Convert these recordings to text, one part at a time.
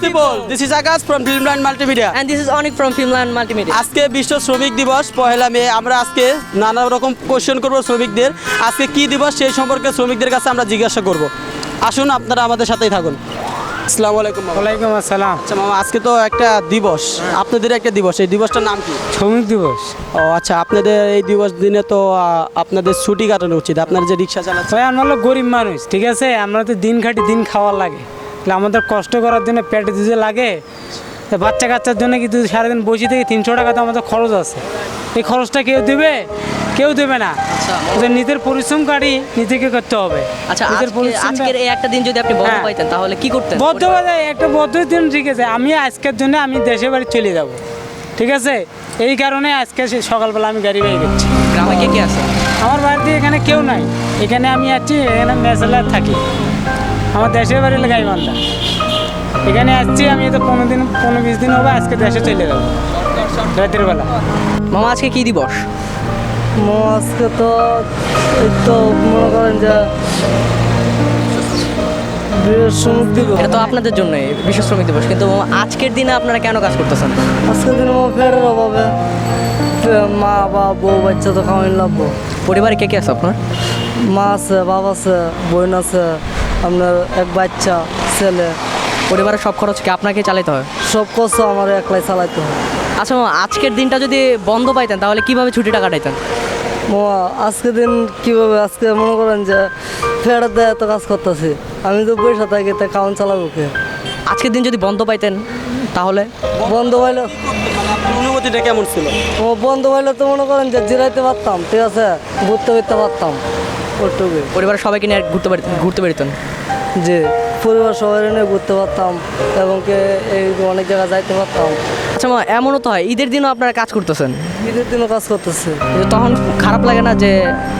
people, this is Akash from Dreamland Multimedia. And this is Onik from Filmland Multimedia. আজকে বিশ্ব শ্রমিক দিবস পহেলা মে আমরা আজকে নানা রকম কোশ্চেন করব শ্রমিকদের। আজকে কি দিবস সেই সম্পর্কে শ্রমিকদের কাছে আমরা জিজ্ঞাসা করব। আসুন আপনারা আমাদের সাথেই থাকুন। আসসালামু আলাইকুম ওয়ালাইকুম আসসালাম। আচ্ছা মামা আজকে তো একটা দিবস। আপনাদের একটা দিবস এই দিবসটার নাম কি? শ্রমিক দিবস। ও আচ্ছা আপনাদের এই দিবস দিনে তো আপনাদের ছুটি কাটানো উচিত। আপনার যে রিক্সা চালাচ্ছে ভাই আমরা হলো গরিব মানুষ ঠিক আছে? আমরা তো দিন খাটি দিন খাওয়ার লাগে। তাহলে আমাদের কষ্ট করার জন্য পেটে দিতে লাগে বাচ্চা কাচ্চার জন্য কিন্তু সারাদিন বসে থেকে তিনশো টাকা তো আমাদের খরচ আছে। এই খরচটা কেউ দেবে? কেউ দেবে না। তো নিজের পরিশ্রম কাটি নিজেকে করতে হবে। আচ্ছা নিজের আজকে- আজকের এই একটা দিন যদি আপনি বন্ধ হ্যাঁ। পাইতেন তাহলে কি করতেন? বদ্ধ একটা বদ্ধ দিন ঠিক আছে। আমি আজকের জন্য আমি দেশে বাড়ি চলে যাব। ঠিক আছে? এই কারণে আজকে সকালবেলা আমি গাড়ি বেরিয়ে গেছি গ্রামে কে কে আছে? আমার বাড়িতে এখানে কেউ নাই। এখানে আমি আছি এখানে মেসালার থাকি। আমার দেশের বাড়ি হলো গাইবান্ধা। এখানে আসছি আমি তো পনেরো দিন পনেরো বিশ দিন হবে আজকে দেশে চলে যাব। রাতের বেলা। মামা আজকে কি দিবস? মামা আজকে তো তো মনে করেন যে। এটা তো আপনাদের জন্য বিশ্ব শ্রমিক দিবস। কিন্তু আজকের দিনে আপনারা কেন কাজ করতেছেন? আজকের দিনে আমার ফেরের অভাবে মা বা বউ বাচ্চা তো খাওয়াই লাগবো। পরিবারে কে কে আছে আপনার? মা আছে বাবা আছে বোন আছে। আপনার এক বাচ্চা ছেলে। পরিবারের সব খরচ কি আপনাকে চালাতে হয়? সব কষ্ট আমার একলাই চালাইতে হয়। আচ্ছা মামা আজকের দিনটা যদি বন্ধ পাইতেন তাহলে কীভাবে ছুটিটা কাটাইতেন? মামা আজকের দিন কীভাবে? আজকে মনে করেন যে ফের দেয় এত কাজ করতেছি। আমি তো পয়সা থাকি তা কাউন চালাবো কে? আজকের দিন যদি বন্ধ পাইতেন তাহলে? বন্ধ হইলে আপনার অনুমতিটা কেমন ছিল? ও বন্ধ হইলে তো মনে করেন যে জিরাইতে পারতাম ঠিক আছে? ঘুরতে ফিরতে পারতাম। পরিবারের সবাইকে নিয়ে ঘুরতে পারি ঘুরতে পারিতেন যে পরিবার সবাই নিয়ে ঘুরতে পারতাম এবং কে এই অনেক জায়গায় যাইতে পারতাম। আচ্ছা মা এমনও তো হয় ঈদের দিনও আপনারা কাজ করতেছেন? ঈদের দিনও কাজ করতেছে। তখন খারাপ লাগে না যে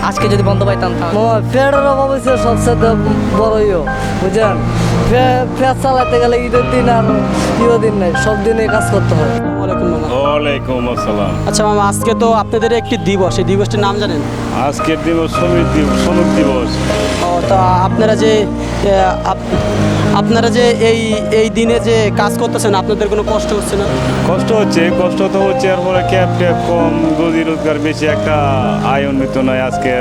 আজকে যদি বন্ধ পাইতাম মামা ফেয়ারের অভাব হয়েছে সবচেয়ে বড় ইয়ে বুঝলেন ফেয়ার চালাতে গেলে ঈদের দিন আর প্রিয় দিন নেই সব দিনে কাজ করতে হয়। আসসালামু আলাইকুম মামা ওয়ালাইকুম আসসালাম। আচ্ছা মামা আজকে তো আপনাদের একটি দিবস এই দিবসটির নাম জানেন? আজকের দিবস শ্রমিক দিবস শ্রমিক দিবস। ও তা আপনারা যে আপ- আপনারা যে এই এই দিনে যে কাজ করতেছেন আপনাদের কোনো কষ্ট হচ্ছে না? কষ্ট হচ্ছে কষ্ট তো হচ্ছে এরপরে ক্যাব ট্যাব কম রুজি রোজগার বেশি একটা আয় উন্নীত নয় আজকে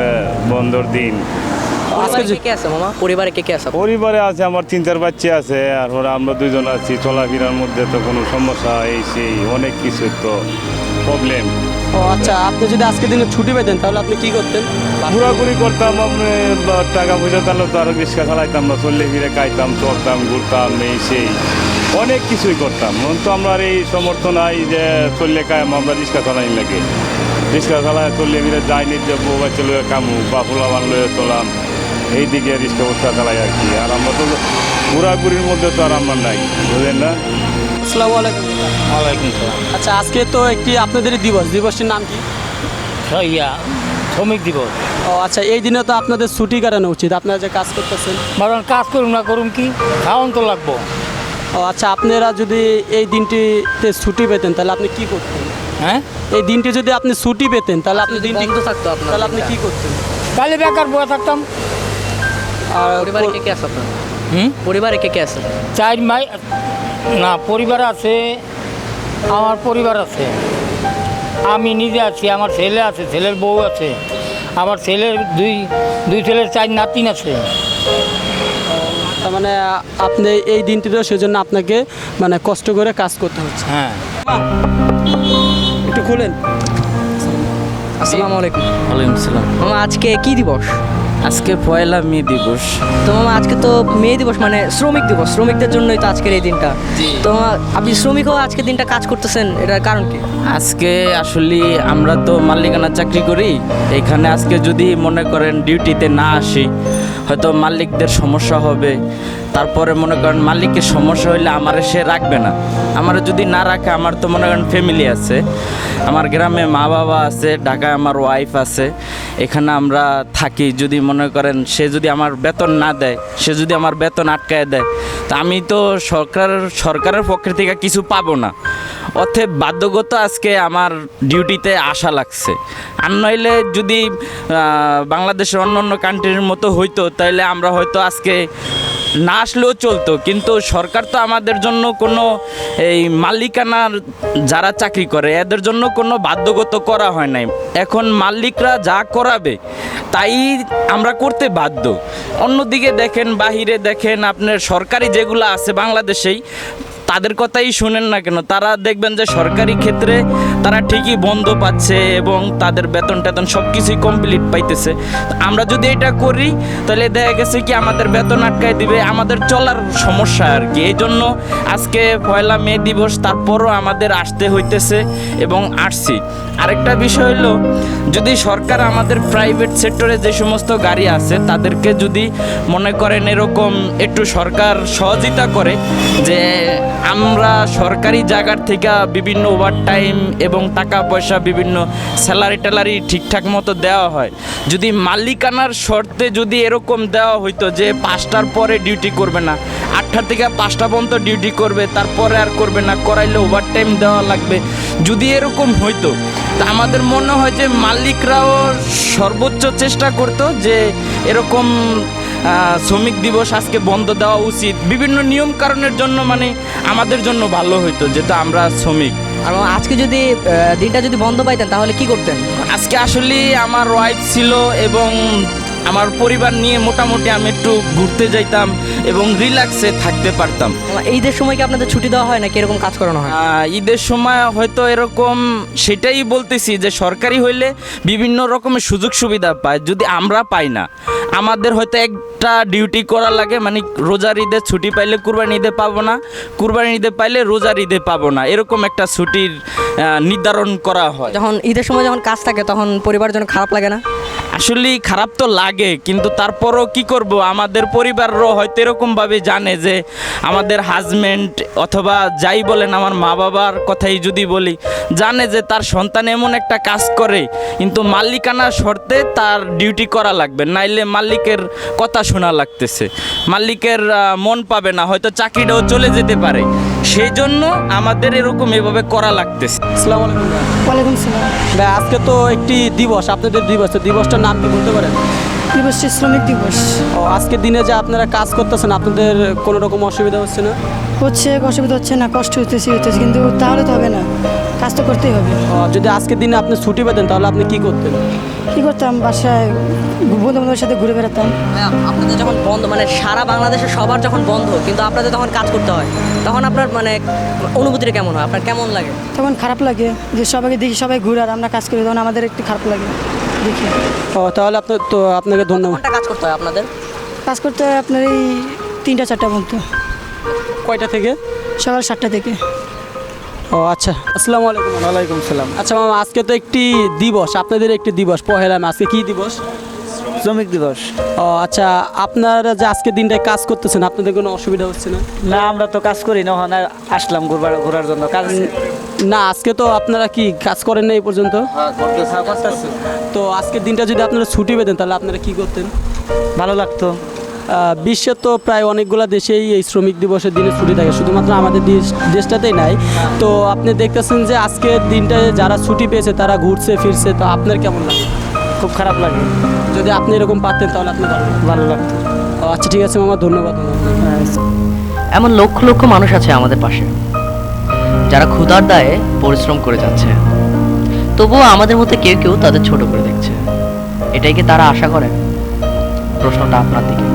বন্ধর দিন। আজকে পরিবারে কে আছে মামা? পরিবারে কে কে আছে? পরিবারে আছে আমার তিন চার বাচ্চা আছে আর ওরা আমরা দুজন আছি। চলাফেরার মধ্যে তো কোনো সমস্যা এই সেই অনেক কিছু তো প্রবলেম ও আচ্ছা আপনি যদি আজকে দিনে ছুটি পেতেন তাহলে আপনি কি করতেন? ঘোরাঘুরি করতাম আপনি টাকা পয়সা তাহলে তো আরও রিক্সা চালাইতাম না চললে ফিরে খাইতাম চলতাম ঘুরতাম এই সেই। অনেক কিছুই করতাম। তো আমরা এই সমর্থ নাই যে চললে কায়াম আমরা রিক্সা চালাই লাগে রিক্সা চালায় চললে ফিরে যাই নি যে বউ বাচ্চা লয়ে কামু বা ফুলাবান লয়ে চলাম। এই দিকে রিক্সা উৎসা চালাই আর কি। আর আমরা তো ঘোরাঘুরির মধ্যে তো আর আমরা নাই বুঝলেন না? আসসালামু আলাইকুম। ওয়ালাইকুম সালাম। আচ্ছা আজকে তো একটি আপনাদের দিবস। দিবসটির নাম কি? ইয়া শ্রমিক দিবস। ও আচ্ছা এই দিনে তো আপনাদের ছুটি কাটানো উচিত। আপনারা যে কাজ করতেছেন। কারণ কাজ করুন না করুন কি? খাওয়ান তো লাগবো। ও আচ্ছা আপনারা যদি এই দিনটিতে ছুটি পেতেন তাহলে আপনি কি করতেন? হ্যাঁ? এই দিনটি যদি আপনি ছুটি পেতেন তাহলে আপনি দিনটি থাকতো তাহলে আপনি কি করতেন? তাহলে বেকার বয়ে থাকতাম। আর পরিবারে কে কে আছে আপনার? হুম? পরিবারে কে কে আছে? চার মাই না পরিবার আছে আমার পরিবার আছে। আমি নিজে আছি আমার ছেলে আছে ছেলের বউ আছে। আমার ছেলের দুই দুই ছেলের চার নাতিন আছে। তার মানে আপনি এই দিনটিতেও সেজন্য আপনাকে মানে কষ্ট করে কাজ করতে হচ্ছে। হ্যাঁ। একটু খুলেন। আসসালামু আলাইকুম। ওয়ালাইকুম সালাম মামা আজকে কি দিবস? আজকে পয়লা মে দিবস। তো মামা আজকে তো মে দিবস মানে শ্রমিক দিবস। শ্রমিকদের জন্যই তো আজকের এই দিনটা। তো আপনি শ্রমিক হয়ে আজকের দিনটা কাজ করতেছেন এটার কারণ কি? আজকে আসলে আমরা তো মালিকানা চাকরি করি। এখানে আজকে যদি মনে করেন ডিউটিতে না আসি হয়তো মালিকদের সমস্যা হবে। তারপরে মনে করেন মালিকের সমস্যা হইলে আমার সে রাখবে না। আমার যদি না রাখে আমার তো মনে করেন ফ্যামিলি আছে। আমার গ্রামে মা বাবা আছে ঢাকায় আমার ওয়াইফ আছে। এখানে আমরা থাকি যদি মনে করেন, সে যদি আমার বেতন না দেয়, সে যদি আমার বেতন আটকায় দেয়, তা আমি তো সরকার, সরকারের পক্ষ থেকে কিছু পাবো না। অর্থে বাধ্যগত আজকে আমার ডিউটিতে আসা লাগছে। আর নইলে যদি বাংলাদেশের অন্য অন্য কান্ট্রির মতো হইতো তাহলে আমরা হয়তো আজকে না আসলেও চলতো, কিন্তু সরকার তো আমাদের জন্য কোনো এই মালিকানার যারা চাকরি করে, এদের জন্য কোনো বাধ্যগত করা হয় নাই। এখন মালিকরা যা করাবে, তাই আমরা করতে বাধ্য। অন্যদিকে দেখেন, বাহিরে দেখেন, আপনার সরকারি যেগুলো আছে বাংলাদেশেই তাদের কথাই শুনেন না কেন? তারা দেখবেন যে সরকারি ক্ষেত্রে তারা ঠিকই বন্ধ পাচ্ছে এবং তাদের বেতন টেতন সব কিছুই কমপ্লিট পাইতেছে। আমরা যদি এটা করি, তাহলে দেখা গেছে কি আমাদের বেতন আটকায় দিবে, আমাদের চলার সমস্যা আর কি এই জন্য আজকে পয়লা মে দিবস, তারপরও আমাদের আসতে হইতেছে এবং আসছি। আরেকটা বিষয় হলো, যদি সরকার আমাদের প্রাইভেট সেক্টরে যে সমস্ত গাড়ি আছে, তাদেরকে যদি মনে করেন এরকম একটু সরকার সহযোগিতা করে, যে আমরা সরকারি জায়গার থেকে বিভিন্ন ওভার টাইম এবং টাকা পয়সা বিভিন্ন স্যালারি ট্যালারি ঠিকঠাক মতো দেওয়া হয়। যদি মালিকানার শর্তে যদি এরকম দেওয়া হইতো যে পাঁচটার পরে ডিউটি করবে না আটটা থেকে পাঁচটা পর্যন্ত ডিউটি করবে, তারপরে আর করবে না, করাইলে ওভার টাইম দেওয়া লাগবে। যদি এরকম হইতো, তা আমাদের মনে হয় যে মালিকরাও সর্বোচ্চ চেষ্টা করতো যে এরকম শ্রমিক দিবস আজকে বন্ধ দেওয়া উচিত। বিভিন্ন নিয়ম কারণের জন্য মানে আমাদের জন্য ভালো হইতো যেটা আমরা শ্রমিক। আর আজকে যদি দিনটা যদি বন্ধ পাইতেন তাহলে কি করতেন? আজকে আসলে আমার ওয়াইফ ছিল এবং আমার পরিবার নিয়ে মোটামুটি আমি একটু ঘুরতে যাইতাম এবং রিল্যাক্সে থাকতে পারতাম। ঈদের সময় কি আপনাদের ছুটি দেওয়া হয় নাকি এরকম কাজ করানো হয়? ঈদের সময় হয়তো এরকম সেটাই বলতেছি যে সরকারি হইলে বিভিন্ন রকমের সুযোগ সুবিধা পায় যদি আমরা পাই না। আমাদের হয়তো একটা ডিউটি করা লাগে মানে রোজার ঈদে ছুটি পাইলে কুরবানি ঈদে পাবো না কুরবানি ঈদে পাইলে রোজার ঈদে পাবো না এরকম একটা ছুটির নির্ধারণ করা হয়। যখন ঈদের সময় যখন কাজ থাকে তখন পরিবার জন্য খারাপ লাগে না? আসলে খারাপ তো লাগে কিন্তু তারপরও কি করব? আমাদের পরিবারও হয়তো এরকমভাবে জানে যে আমাদের হাজবেন্ড অথবা যাই বলেন আমার মা বাবার কথাই যদি বলি জানে যে তার সন্তান এমন একটা কাজ করে কিন্তু মালিকানা শর্তে তার ডিউটি করা লাগবে নাইলে মালিকের কথা শোনা লাগতেছে। মালিকের মন পাবে না হয়তো চাকরিটাও চলে যেতে পারে। সেই জন্য আমাদের এরকম এভাবে করা লাগতেছে। আসসালামু আলাইকুম ওয়ালাইকুম সালাম। ভাই আজকে তো একটি দিবস আপনাদের দিবস তো দিবসটার নাম কি বলতে পারেন? দিবসটি শ্রমিক দিবস। ও আজকের দিনে যে আপনারা কাজ করতেছেন আপনাদের কোনো রকম অসুবিধা হচ্ছে না? হচ্ছে অসুবিধা হচ্ছে না কষ্ট হইতেছে হইতেছে কিন্তু তাহলে তো হবে না। কাজ তো করতেই হবে। যদি আজকের দিনে আপনি ছুটি পেতেন তাহলে আপনি কি করতেন? কি করতাম? বাসায় বন্ধু বান্ধবের সাথে ঘুরে বেড়াতাম। আপনাদের যখন বন্ধ মানে সারা বাংলাদেশে সবার যখন বন্ধ কিন্তু আপনাদের তখন কাজ করতে হয় তখন আপনার মানে অনুভূতিটা কেমন হয়? আপনার কেমন লাগে? তখন খারাপ লাগে যে সবাইকে দেখি সবাই ঘুরে আর আমরা কাজ করি তখন আমাদের একটু খারাপ লাগে দেখি। ও তাহলে আপনার তো আপনাকে ধন্যবাদ। কাজ করতে হয় আপনাদের? কাজ করতে হয় আপনার এই তিনটা চারটা পর্যন্ত। কয়টা থেকে? সকাল সাতটা থেকে। ও আচ্ছা। আসসালামু আলাইকুম ওয়ালাইকুম সালাম। আচ্ছা মামা আজকে তো একটি দিবস আপনাদের একটি দিবস পহেলা মে আজকে কি দিবস? শ্রমিক দিবস। ও আচ্ছা আপনারা যে আজকে দিনটায় কাজ করতেছেন আপনাদের কোনো অসুবিধা হচ্ছে না? না আমরা তো কাজ করি না ওখানে আসলাম ঘুরবার ঘোরার জন্য কাজ না আজকে তো আপনারা কি কাজ করেন না এই পর্যন্ত? তো আজকের দিনটা যদি আপনারা ছুটি পেতেন তাহলে আপনারা কি করতেন? ভালো লাগতো। বিশ্বের তো প্রায় অনেকগুলো দেশেই এই শ্রমিক দিবসের দিনে ছুটি থাকে শুধুমাত্র আমাদের দেশ দেশটাতেই নাই। তো আপনি দেখতেছেন যে আজকের দিনটায় যারা ছুটি পেয়েছে তারা ঘুরছে ফিরছে তো আপনার কেমন লাগে? খুব খারাপ লাগে। যদি আপনি এরকম পারতেন তাহলে আপনি ভালো লাগতো। ও, আচ্ছা ঠিক আছে মামা ধন্যবাদ। এমন লক্ষ লক্ষ মানুষ আছে আমাদের পাশে যারা ক্ষুধার দায়ে পরিশ্রম করে যাচ্ছে। তবুও আমাদের মধ্যে কেউ কেউ তাদের ছোট করে দেখছে। এটাই কি তারা আশা করে প্রশ্নটা আপনার দিকে।